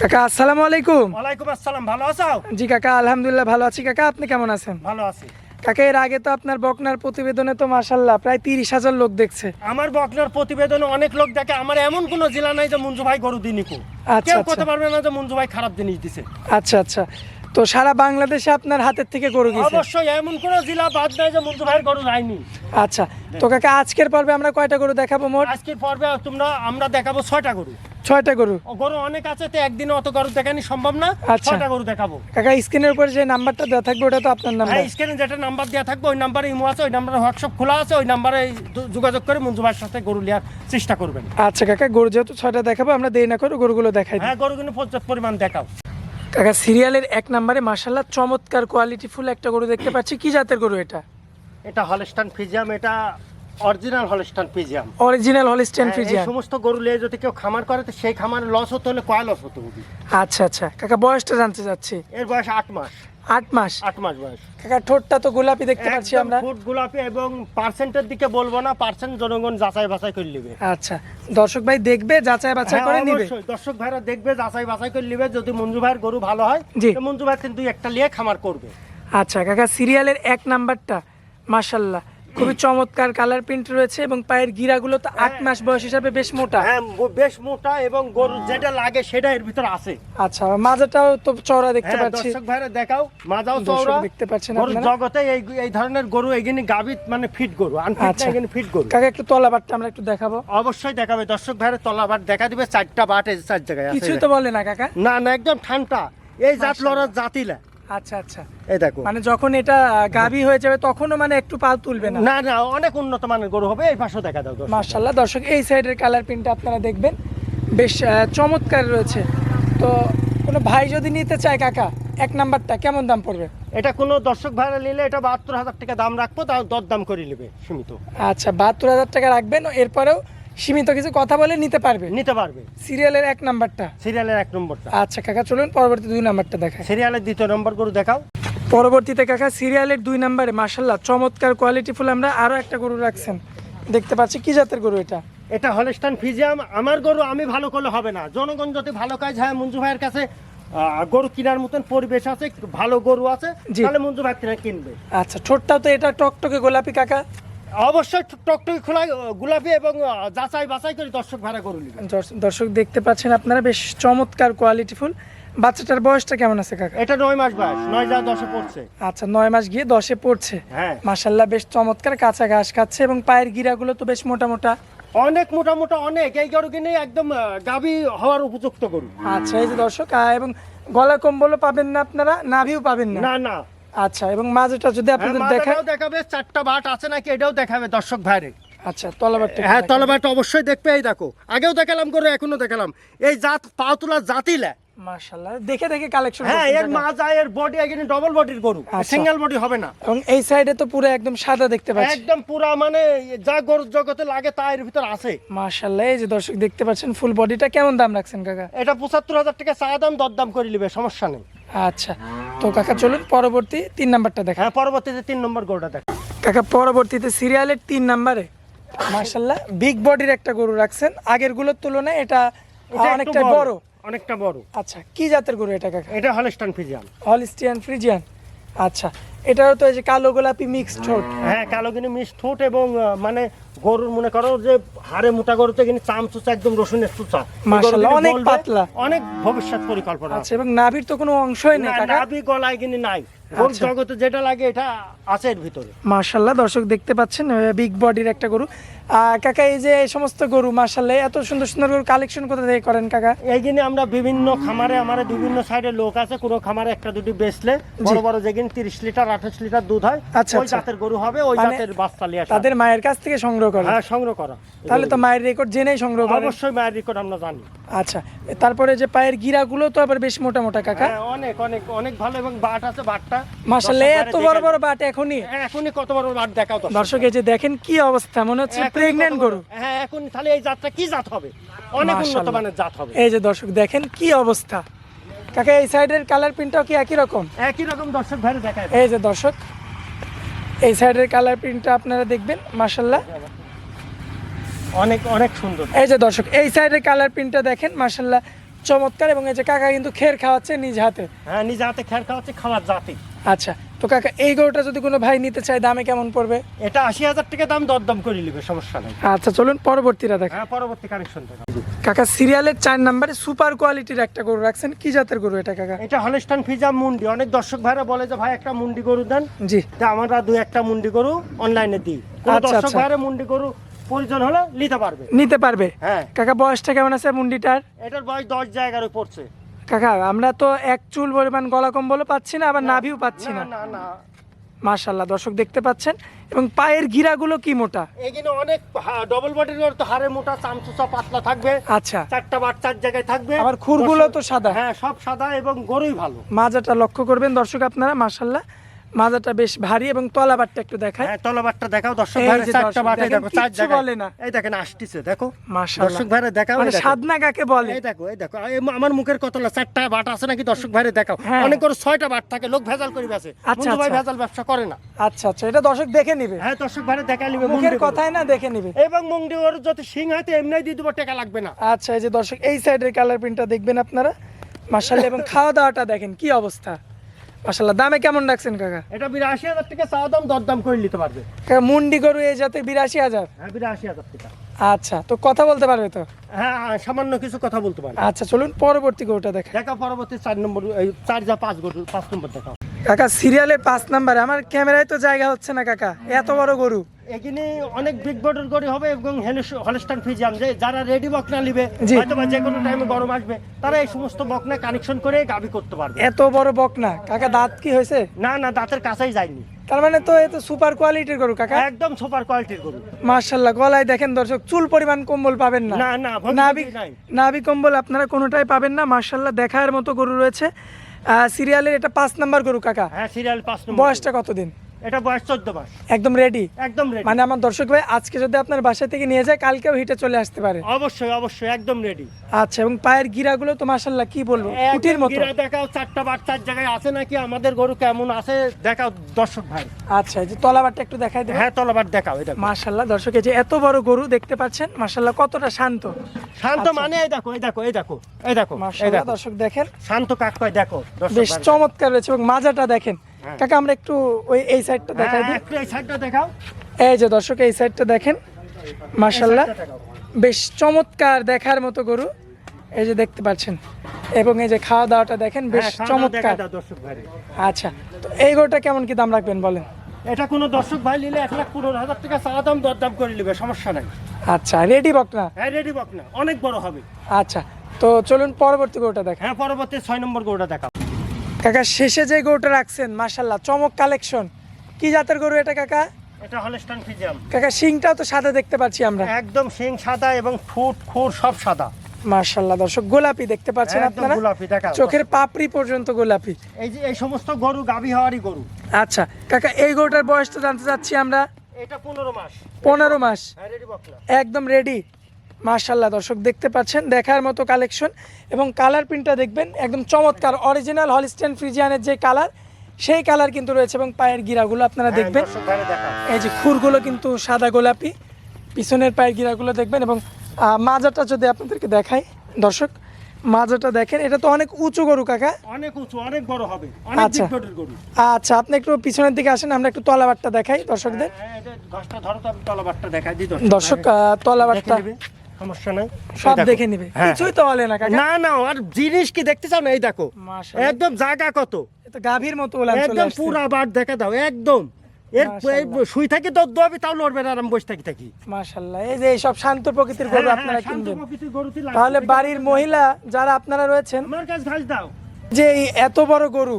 কাকা আসসালামু আলাইকুম। ওয়ালাইকুম আসসালাম ভালো আছো? জি কাকা আলহামদুলিল্লাহ ভালো আছি। কাকা আপনি কেমন আছেন? ভালো আছি। কাকা এর আগে তো আপনার বকনার প্রতিবেদনে তো মাশাল্লাহ প্রায় তিরিশ হাজার লোক দেখছে। আমার বকনার প্রতিবেদনে অনেক লোক দেখে আমার এমন কোনো জেলা নাই যে মঞ্জু ভাই গরু দিনি কো। আচ্ছা, কেউ আচ্ছা। করতে পারবে না যে মঞ্জু ভাই খারাপ জিনিস দিছে। আচ্ছা আচ্ছা। তো সারা বাংলাদেশে আপনার হাতের থেকে গরু গেছে অবশ্যই এমন কোনো জেলা বাদ নাই যে মঞ্জু ভাইয়ের গরু যায়নি। আচ্ছা তো কাকা আজকের পর্বে আমরা কয়টা গরু দেখাবো মোট? আজকের পর্বে তোমরা আমরা দেখাবো ছয়টা গরু। ছয়টা গরু? গরু অনেক আছে তো একদিনে অত গরু দেখানি সম্ভব না। আচ্ছা। ছয়টা গরু দেখাবো। কাকা স্ক্রিনের উপরে যে নাম্বারটা দেওয়া থাকবে ওটা তো আপনার নাম্বার। হ্যাঁ স্ক্রিনে যেটা নাম্বার দেওয়া থাকবে ওই নাম্বারে ইমো আছে ওই নাম্বারে হোয়াটসঅ্যাপ খোলা আছে ওই নাম্বারে যোগাযোগ করে মঞ্জু ভাইয়ের সাথে গরু নেওয়ার চেষ্টা করবেন। আচ্ছা কাকা গরু যেহেতু ছয়টা দেখাবো আমরা দেরি না করে গরুগুলো দেখাই হ্যাঁ গরুগুলো পর্যাপ্ত পরিমাণ দেখাও। কাকা সিরিয়ালের এক নম্বরে মাশাল্লাহ চমৎকার কোয়ালিটি ফুল একটা গরু দেখতে পাচ্ছি। কি জাতের গরু এটা? এটা হলস্টান ফিজিয়াম এটা original Holstein Friesian. Original Holstein হ্যাঁ, এই সমস্ত গরু নিয়ে যদি কেউ খামার করে তো সেই খামারে লস হতে হলে কয় লস হতে হবে? আচ্ছা আচ্ছা। কাকা বয়সটা জানতে চাচ্ছি। এর বয়স আট মাস। আট মাস? আট মাস বয়স। কাকা ঠোঁটটা তো গোলাপি দেখতে পাচ্ছি আমরা। ফুট গোলাপি এবং পার্সেন্টের দিকে বলব না পার্সেন্ট জনগণ যাচাই বাছাই করে নেবে। আচ্ছা। দর্শক ভাই দেখবে যাচাই বাছাই হ্যাঁ, করে নিবে। দর্শক ভাইরা দেখবে যাচাই বাছাই করে নেবে। যদি মঞ্জু ভাইয়ের গরু ভালো হয়। তো মঞ্জু ভাই কিন্তু একটা নিয়ে খামার করবে। আচ্ছা কাকা সিরিয়ালের এক নাম্বারটা মাশাল্লাহ। খুবই চমৎকার কালার প্রিন্ট রয়েছে এবং পায়ের গিরাগুলো তো আট মাস বয়স হিসাবে বেশ মোটা। হ্যাঁ বেশ মোটা এবং গরু যেটা লাগে সেটা এর ভিতর আছে। আচ্ছা মাজাটাও তো চওড়া দেখতে হ্যাঁ, পাচ্ছি। দর্শক ভাইরা দেখাও মাজাও চওড়া। দেখতে পাচ্ছেন আপনারা? জগতে এই এই ধরনের গরু এগিনি গাবিত মানে ফিট গরু আনফিট আচ্ছা। না এগিনি ফিট গরু। কাকা একটু তলাবারটা আমরা একটু দেখাবো। অবশ্যই দেখাবে দর্শক ভাইয়ের তলা বাট দেখা দিবে চারটা বাট এই চার জায়গায় আছে কিছুই তো বলে না কাকা। না না একদম ঠান্ডা। এই জাত লড়ার জাতিলা আচ্ছা আচ্ছা। এই দেখো। মানে যখন এটা গাবি হয়ে যাবে তখনও মানে একটু পাল তুলবে না? না না অনেক উন্নত মানের গরু হবে এই পাশেও দেখা দাও। মার্শাল্লাহ দর্শক এই সাইডের কালার প্রিন্টটা আপনারা দেখবেন। বেশ চমৎকার রয়েছে। তো কোনো ভাই যদি নিতে চায় কাকা এক নাম্বারটা কেমন দাম পড়বে? এটা কোনো দর্শক ভাইরা নিলে এটা বাহাত্তর হাজার টাকা দাম রাখব তাও দর দাম করে নেবে সীমিত। আচ্ছা বাহাত্তর হাজার টাকা রাখবেন এরপরেও সীমিত কিছু কথা বলে নিতে পারবে? নিতে পারবে। সিরিয়ালের এক নাম্বারটা। সিরিয়ালের এক নম্বরটা। আচ্ছা কাকা চলুন পরবর্তী দুই নাম্বারটা দেখায় সিরিয়ালের দ্বিতীয় নম্বর গরু দেখাও। পরবর্তীতে কাকা সিরিয়ালের দুই নাম্বারে মার্শাল্লাহ চমৎকার কোয়ালিটি ফুল আমরা আরও একটা গরু রাখছেন। দেখতে পাচ্ছি কি জাতের গরু এটা? এটা হলস্টান ফিজিয়াম। আমার গরু আমি ভালো করলে হবে না। জনগণ যদি ভালো কাজ হয় মঞ্জু ভাইয়ের কাছে গরু কেনার মতন পরিবেশ আছে ভালো গরু আছে। তাহলে মঞ্জু ভাই কিনে কিনবে। আচ্ছা ঠোঁটটাও তো এটা টকটকে গোলাপি কাকা। অবশ্যই টকটকি খোলা গোলাপি এবং যাচাই বাছাই করে দর্শক ভাড়া গরু নিবে। দর্শক দেখতে পাচ্ছেন আপনারা বেশ চমৎকার কোয়ালিটি ফুল। বাচ্চাটার বয়সটা কেমন আছে কাকা? এটা নয় মাস বয়স নয় যা দশে পড়ছে। আচ্ছা নয় মাস গিয়ে দশে পড়ছে। হ্যাঁ। মাসাল্লাহ বেশ চমৎকার কাঁচা ঘাস খাচ্ছে এবং পায়ের গিরাগুলো তো বেশ মোটা মোটা। অনেক মোটা মোটা অনেক। এই গরু কিনে একদম গাভী হওয়ার উপযুক্ত গরু। আচ্ছা এই যে দর্শক এবং গলা কম্বলও পাবেন না আপনারা নাভিও পাবেন না। না না। আচ্ছা এবং মাঝেটা যদি হ্যাঁ, আপনাদের দেখায় দেখাবে চারটা বাট আছে নাকি এটাও দেখাবে দর্শক ভাইরে। আচ্ছা তলাবাটটা হ্যাঁ তলাবাটটা অবশ্যই দেখবে এই দেখো। আগেও দেখালাম করে এখনও দেখালাম। এই জাত পাওতুলা জাতিলা মাশাআল্লাহ দেখে দেখে কালেকশন হ্যাঁ এর মাজা এর বডি এখানে ডবল বডির গরু আচ্ছা। সিঙ্গেল বডি হবে না। এবং এই সাইডে তো পুরো একদম সাদা দেখতে পাচ্ছি। একদম পুরা মানে যা জগতে লাগে তা এর ভিতর আছে। মাশাআল্লাহ এই যে দর্শক দেখতে পাচ্ছেন ফুল বডিটা কেমন দাম রাখছেন কাকা? এটা পঁচাত্তর হাজার টাকা চা দাম দরদাম করে নিবে সমস্যা নেই। আচ্ছা তো কাকা চলুন পরবর্তী তিন নাম্বারটা দেখা হ্যাঁ পরবর্তীতে তিন নম্বর গরুটা দেখ কাকা পরবর্তীতে সিরিয়ালের তিন নাম্বারে। মাশাআল্লাহ বিগ বডির একটা গরু রাখছেন। আগেরগুলোর তুলনায় এটা অনেকটা বড়। অনেকটা বড়। আচ্ছা কি জাতের গরু এটা কাকা? এটা হলস্টান ফিজিয়াম হলিস্টিয়ান ফ্রিজিয়ান আচ্ছা এটাও তো এই যে কালো গোলাপি মিক্সড ঠোঁট। হ্যাঁ কালো কিনে মিস ঠোঁট এবং মানে গরুর মনে করো যে হাড়ে মোটা গরুতে কিন্তু চাম চুচা একদম রসুনের চুচা। মাশাআল্লাহ, অনেক পাতলা। অনেক ভবিষ্যৎ পরিকল্পনা। আচ্ছা এবং নাভির তো কোনো অংশই নেই কাকা? নাভি গলায় কিনে নাই। গরুর আচ্ছা। জগতে যেটা লাগে এটা আছে এর ভিতরে। মাশাল্লাহ দর্শক দেখতে পাচ্ছেন বিগ বডির একটা গরু। কাকা এই যে এই সমস্ত গরু মাশাল্লাহ এত সুন্দর সুন্দর গরু কালেকশন কোথা থেকে করেন কাকা? এই জন্য আমরা বিভিন্ন খামারে আমার বিভিন্ন সাইডে লোক আছে কোনো খামারে একটা দুটি বেচলে বড় বড় যেদিন তিরিশ লিটার আঠাশ লিটার দুধ হয় আচ্ছা, ওই আচ্ছা। জাতের গরু হবে ওই মানে জাতের বাচ্চা লিয়ে তাদের মায়ের কাছ থেকে সংগ্রহ করেন হ্যাঁ সংগ্রহ করা। তাহলে তো মায়ের রেকর্ড জেনেই সংগ্রহ করেন। অবশ্যই মায়ের রেকর্ড আমরা জানি। আচ্ছা তারপরে যে পায়ের গিরাগুলো তো আবার বেশ মোটা মোটা কাকা। হ্যাঁ অনেক অনেক অনেক ভালো এবং বাট আছে বাটটা। দর্শক এত বড় বড় বাট এখনই। হ্যাঁ, এখনই কত বড় বাট দেখাও তো দর্শক এই যে দেখেন কি অবস্থা মনে হচ্ছে কত গরু? হ্যাঁ এখন তাহলে এই জাতটা কি জাত হবে? অনেক উন্নত। মানের জাত হবে। এই যে দর্শক দেখেন কি অবস্থা। কাকা এই সাইডের কালার প্রিন্টটাও কি একই রকম? একই রকম দর্শক ভাইরে দেখায়। এই যে দর্শক এই সাইডের কালার প্রিন্টটা আপনারা দেখবেন মাশাল্লাহ অনেক অনেক সুন্দর। এই যে দর্শক এই সাইডের কালার প্রিন্টটা দেখেন মাশাল্লাহ চমৎকার এবং এই যে কাকা কিন্তু খের খাওয়াচ্ছে নিজ হাতে। হ্যাঁ নিজে হাতে খের খাওয়াচ্ছে খাওয়ার জাতি আচ্ছা তো কাকা এই গরুটা যদি কোনো ভাই নিতে চায় দামে কেমন পড়বে? এটা আশি হাজার টাকা দাম দরদাম করে নিবে সমস্যা নেই। আচ্ছা চলুন পরবর্তীটা দেখ। হ্যাঁ পরবর্তী কানেকশন দেখা। কাকা সিরিয়ালের চার নাম্বারে সুপার কোয়ালিটির একটা গরু রাখছেন। কি জাতের গরু এটা কাকা? এটা হলস্টান ফিজা মুন্ডি। অনেক দর্শক ভাইরা বলে যে ভাই একটা মুন্ডি গরু দেন। জি। তা আমরা দু একটা মুন্ডি গরু অনলাইনে দিই। আচ্ছা, দর্শক আচ্ছা। ভাইরা মুন্ডি গরু প্রয়োজন হলে নিতে পারবে। নিতে পারবে? হ্যাঁ। কাকা বয়সটা কেমন আছে মুন্ডিটার? এটার বয়স দশ জায়গার পড়ছে কাকা আমরা তো এক চুল পরিমাণ গলা কম্বলও পাচ্ছি না আবার নাভিও পাচ্ছি না না। না মাশাল্লাহ দর্শক দেখতে পাচ্ছেন। এবং পায়ের গিরাগুলো কি মোটা? এখানে অনেক ডবল বডির তো হাড়ে মোটা চামচুচা পাতলা থাকবে। আচ্ছা। চারটা বার চার জায়গায় থাকবে। আবার খুরগুলো তো সাদা। হ্যাঁ সব সাদা এবং গরুই ভালো। মাজাটা লক্ষ্য করবেন দর্শক আপনারা মাশাল্লাহ মাজাটা বেশ ভারী এবং তলাবারটা একটু দেখায় হ্যাঁ তলাবারটা দেখাও। দর্শক যে চারটা বাটে দেখো চার জায়গায়। বলে না। এই দেখেন আসতেছে দেখো। মাশাল্লাহ দর্শক ভাইরা দেখাও মানে সাদনা কাকে বলে? এই দেখো এই দেখো আমার মুখের কতলা চারটা বাট আছে নাকি? দর্শক ভাইরে দেখাও। হ্যাঁ। অনেক করে ছয়টা বাট থাকে লোক ভেজাল করে বেছে। আচ্ছা, ভাই আচ্ছা। ভেজাল ব্যবসা করে না। আচ্ছা আচ্ছা এটা দর্শক দেখে নিবে। হ্যাঁ দর্শক ভাই দেখা নিবে মুখের কথাই না দেখে নিবে। এবং মুন্ডি ওর যদি সিং হয় তো এমনি দিয়ে দেবো টাকা লাগবে না। আচ্ছা এই যে দর্শক এই সাইডের কালার প্রিন্টটা দেখবেন আপনারা। মাশাল্লাহ এবং খাওয়া দাওয়াটা দেখেন কি অবস্থা। মাশাল্লাহ দামে কেমন রাখছেন কাকা? এটা বিরাশি হাজার টাকা চাওয়া দাম দরদাম করে নিতে পারবে। কাকা মুন্ডি গরু এই জাতে বিরাশি হাজার? হ্যাঁ বিরাশি হাজার টাকা আচ্ছা তো কথা বলতে পারবে তো? হ্যাঁ হ্যাঁ, সামান্য কিছু কথা বলতে পারবে। আচ্ছা চলুন পরবর্তী গরুটা দেখা দেখা পরবর্তী চার নম্বর চার যা পাঁচ গরু পাঁচ নম্বর দেখাও। কাকা সিরিয়ালের পাঁচ নাম্বারে। আমার ক্যামেরায় তো জায়গা হচ্ছে না কাকা এত বড় গরু। এখানে অনেক বিগ বর্ডার গরু হবে এবং হলস্টান ফিজিয়াম যে যারা রেডি বকনা নিবে। হয়তো বা যে কোনো টাইমে গরম আসবে তারা এই সমস্ত বকনা কানেকশন করে গাবি করতে পারবে। এত বড় বক না। কাকা দাঁত কি হয়েছে? না না দাঁতের কাছেই যায়নি। তার মানে তো এত সুপার কোয়ালিটির গরু কাকা? একদম সুপার কোয়ালিটির গরু। মার্শাল্লাহ গলায় দেখেন দর্শক চুল পরিমাণ কম্বল পাবেন না। না না নাভি ভবিষ্যতে কম্বল আপনারা কোনোটাই পাবেন না। মার্শাল্লাহ দেখার মতো গরু রয়েছে। সিরিয়ালের এটা পাঁচ নাম্বার গরু কাকা। হ্যাঁ সিরিয়াল পাঁচ নম্বর বয়সটা কতদিন? এটা বয়স চোদ্দ মাস। একদম রেডি একদম রেডি মানে আমার দর্শক ভাই আজকে যদি আপনার বাসা থেকে নিয়ে যায় কালকেও হিটে চলে আসতে পারে। অবশ্যই অবশ্যই একদম রেডি আচ্ছা এবং পায়ের গিরাগুলো তো কি বলব? কুটির মতো। দেখাও চারটা চার জায়গায় আছে নাকি? আমাদের গরু কেমন আছে দেখাও দর্শক ভাই। আচ্ছা এই যে তলাবারটা একটু দেখাই দেবো। হ্যাঁ তলাবার দেখাও এটা মার্শাল্লাহ দর্শক এই যে এত বড় গরু দেখতে পাচ্ছেন মার্শাল্লাহ কতটা শান্ত। শান্ত মানে এই দেখো এই দেখো এই দেখো এই দেখো এই দর্শক দেখেন। শান্ত কাক কয় দেখো বেশ চমৎকার রয়েছে এবং মাজাটা দেখেন। কাকা আমরা একটু ওই এই সাইডটা দেখাই হ্যাঁ, দিই। একটু এই সাইডটা দেখাও। এই যে দর্শক এই সাইডটা দেখেন। বেশ চমৎকার দেখার মতো গরু। এই যে দেখতে পাচ্ছেন। এবং এই যে খাওয়া দাওয়াটা দেখেন বেশ হ্যাঁ, দেখা চমৎকার দর্শক ভাই আচ্ছা তো এই গরুটা কেমন কি দাম রাখবেন বলেন? এটা কোনো দর্শক ভাই নিলে এক লাখ পনেরো হাজার টাকা চাওয়া দাম দরদাম করে নেবে সমস্যা নাই। আচ্ছা রেডি বক না? হ্যাঁ রেডি অনেক বড় হবে। আচ্ছা তো চলুন পরবর্তী গরুটা দেখ হ্যাঁ পরবর্তী ছয় নম্বর গরুটা দেখাও। কাকা শেষে যে গরুটা রাখছেন মার্শাল্লাহ চমক কালেকশন। কি জাতের গরু এটা কাকা? এটা কাকা শিংটাও তো সাদা দেখতে পাচ্ছি আমরা। একদম শিং সাদা এবং ফুট খুর সব সাদা। দর্শক গোলাপি দেখতে পাচ্ছেন আপনারা? গোলাপি চোখের পাপড়ি পর্যন্ত গোলাপি। এই যে এই সমস্ত গরু গাভী হওয়ারই গরু। আচ্ছা কাকা এই গরুটার বয়সটা জানতে চাচ্ছি আমরা? এটা পনেরো মাস। পনেরো মাস। হ্যাঁ একদম রেডি মার্শাল্লাহ দর্শক দেখতে পাচ্ছেন দেখার মতো কালেকশন এবং কালার প্রিন্টটা দেখবেন একদম চমৎকার অরিজিনাল হলিস্টেন ফ্রিজিয়ানের যে কালার সেই কালার কিন্তু রয়েছে এবং পায়ের গিরাগুলো আপনারা হ্যাঁ, দেখবেন। এই যে খুরগুলো কিন্তু সাদা গোলাপি পিছনের পায়ের গিরাগুলো দেখবেন এবং মাজাটা যদি আপনাদেরকে দেখাই দর্শক মাজাটা দেখেন এটা তো অনেক উঁচু গরু কাকা। অনেক উঁচু অনেক বড় হবে আচ্ছা। আচ্ছা আপনি একটু পিছনের দিকে আসেন আমরা একটু তলাবারটা দেখাই দর্শকদের। হ্যাঁ দিই দর্শক। তলাবারটা সমস্যা নাই। সব দেখে। নিবে। হ্যাঁ, কিছুই তো বলে না না না আর জিনিস কি দেখতে চাও না? এই দেখো। একদম জায়গা কত? এটা গাভীর মতো ওলান একদম আসছে। বার দেখা দাও একদম। এর শুই থাকি তো দোয়াবি তাও লড়বে না আরাম বসে থাকি থাকি। মাশাআল্লাহ। এই যে এইসব শান্ত প্রকৃতির গরু হ্যাঁ, আপনারা হ্যাঁ, কিনবেন। তাহলে বাড়ির মহিলা যারা আপনারা রয়েছেন আমার কাছে ঘাস দাও। যে এত বড় গরু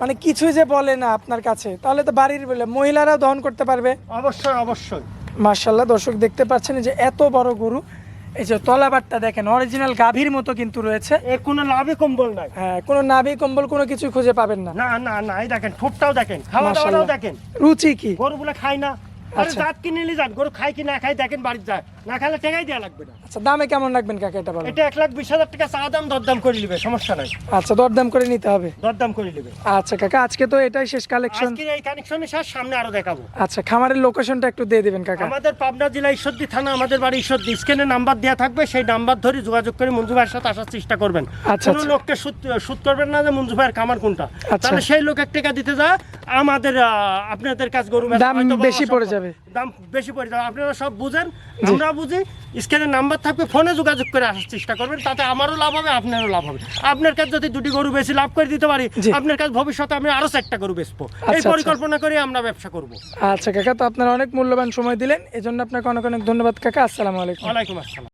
মানে কিছুই যে বলে না আপনার কাছে তাহলে তো বাড়ির বলে মহিলারাও দহন করতে পারবে। অবশ্যই অবশ্যই। মার্শাল্লাহ দর্শক দেখতে পাচ্ছেন যে এত বড় গরু এই যে তলাবারটা দেখেন অরিজিনাল গাভীর মতো কিন্তু রয়েছে। এর কোনো লাভে কম্বল নাই। হ্যাঁ কোনো নাভি কম্বল কোনো কিছু খুঁজে পাবেন না। না না না এই দেখেন ঠোঁটটাও দেখেন খাওয়া দাওয়াটাও দেখেন। রুচি কি? গরুগুলো খায় না। জাত কিনে নিলে যান গরু খাই কি না খাই দেখেন বাড়ির যায়। না খাইলে দেওয়া লাগবে না। আচ্ছা দামে কেমন রাখবেন কাকা এটা বলেন? এটা এক লাখ বিশ হাজার টাকা চা দাম দরদাম করে নিবে সমস্যা নাই। আচ্ছা দরদাম করে নিতে হবে? দরদাম করে নিবে। আচ্ছা কাকা আজকে তো এটাই শেষ কালেকশন আজকে এই কানেকশনে শেষ সামনে আরও দেখাবো। আচ্ছা খামারের লোকেশনটা একটু দিয়ে দিবেন কাকা। আমাদের পাবনা জেলা ঈশ্বরদী থানা আমাদের বাড়ি ঈশ্বরদী। স্ক্রিনে নাম্বার দেওয়া থাকবে সেই নাম্বার ধরে যোগাযোগ করে মঞ্জু ভাইয়ের সাথে আসার চেষ্টা করবেন। আচ্ছা, কোনো আচ্ছা। লোককে সুদ সুদ করবেন না যে মঞ্জু ভাইয়ের কামার কোনটা। আচ্ছা। তাহলে সেই লোক এক টাকা দিতে যা আমাদের আপনাদের কাছে গরু দাম বেশি পড়ে অসম্ভব। যাবে। দাম বেশি পড়ে যাবে। আপনারা সব বুঝেন আমরা বুঝি স্ক্যানের নাম্বার থাকবে ফোনে যোগাযোগ করে আসার চেষ্টা করবেন তাতে আমারও লাভ হবে আপনারও লাভ হবে। আপনার কাছে যদি দুটি গরু বেশি লাভ করে দিতে পারি আপনার কাছে ভবিষ্যতে আমি আরও চারটা গরু বেচবো। এই আচ্ছা। পরিকল্পনা করে আমরা ব্যবসা করব। আচ্ছা কাকা তো আপনারা অনেক মূল্যবান সময় দিলেন এজন্য আপনাকে অনেক অনেক ধন্যবাদ কাকা। আসসালামু আলাইকুম। ওয়ালাইকুম আসসালাম।